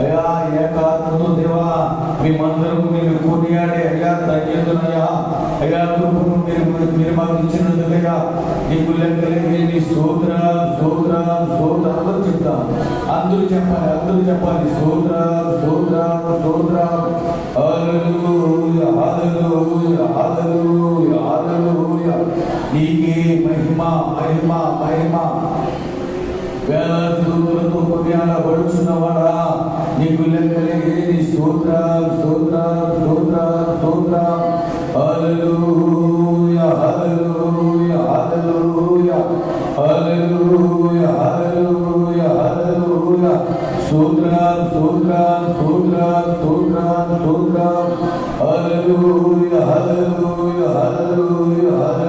అయ్యా ఏకాత్మతో దేవా మేమందరము మీరు కొనియాడే. అయ్యా తగ్గిందునయ్యా అయ్యా కృపను మీరు మీరు మాకు ఇచ్చినందుకయ్యా. నీకు లెక్కలేని నీ స్తోత్ర స్తోత్ర స్తోత్ర. అందరూ చెప్తాం అందరూ చెప్పాలి అందరూ చెప్పాలి. స్తోత్ర స్తోత్ర స్తోత్ర. హల్లెలూయా హల్లెలూయా హల్లెలూయా హల్లెలూయా. నీకే మహిమ మహిమ మహిమ. వేల దూతలతో కొనియాల ನಿಕುಲಕಲೆಗಿರಿ ಸ್ತೋತ್ರ ಸ್ತೋತ್ರ ಸ್ತೋತ್ರ ಸ್ತೋತ್ರ ಅಲೂಯ ಅಲೂಯ ಅಲೂಯ ಅಲೂಯ ಅಲೂಯ ಅಲೂಯ ಸ್ತೋತ್ರ ಸ್ತೋತ್ರ ಸ್ತೋತ್ರ ಸ್ತೋತ್ರ ಸ್ತೋತ್ರ ಅಲೂಯ ಅಲೂಯ ಅಲೂಯ ಅಲೂಯ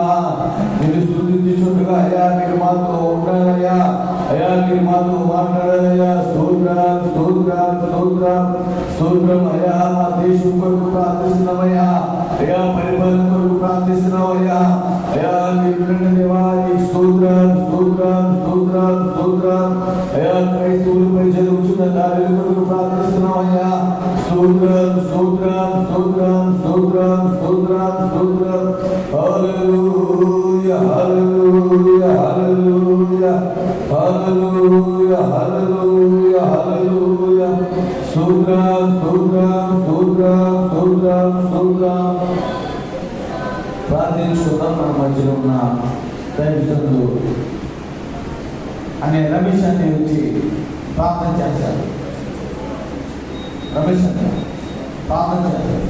నేను స్థుతించుండగా అయ్యా మీరు మాతో ఉండాలయ్యా అయ్యా మీరు మాతో మాట్లాడాలయ్యా స్తోత్రం స్తోత్రం స్తోత్రం స్తోత్రం అయ్యా మా దేశం కొరకు ప్రార్థిస్తున్నామయ్యా అయ్యా పరిపాలన కొరకు ప్రార్థిస్తున్నామయ్యా అయ్యా మీరు వినండి దేవా నీ స్తోత్రం స్తోత్రం స్తోత్రం స్తోత్రం అయ్యా క్రైస్తవులపై చదువుతున్న దాని కొరకు ప్రార్థిస్తున్నామయ్యా స్తోత్రం స్తోత్రం స్తోత్రం స్తోత్రం స్తోత్రం హల్లెలూయా హల్లెలూయా హల్లెలూయా స్తోత్రం స్తోత్రం స్తోత్రం స్తోత్రం స్తోత్రం ప్రార్థించుకుందాం మన మధ్యలో ఉన్న దైవజనులు. అనే రమేష్ అని వచ్చి ప్రార్థన చేశారు రమేష్ అని ప్రార్థన చేశారు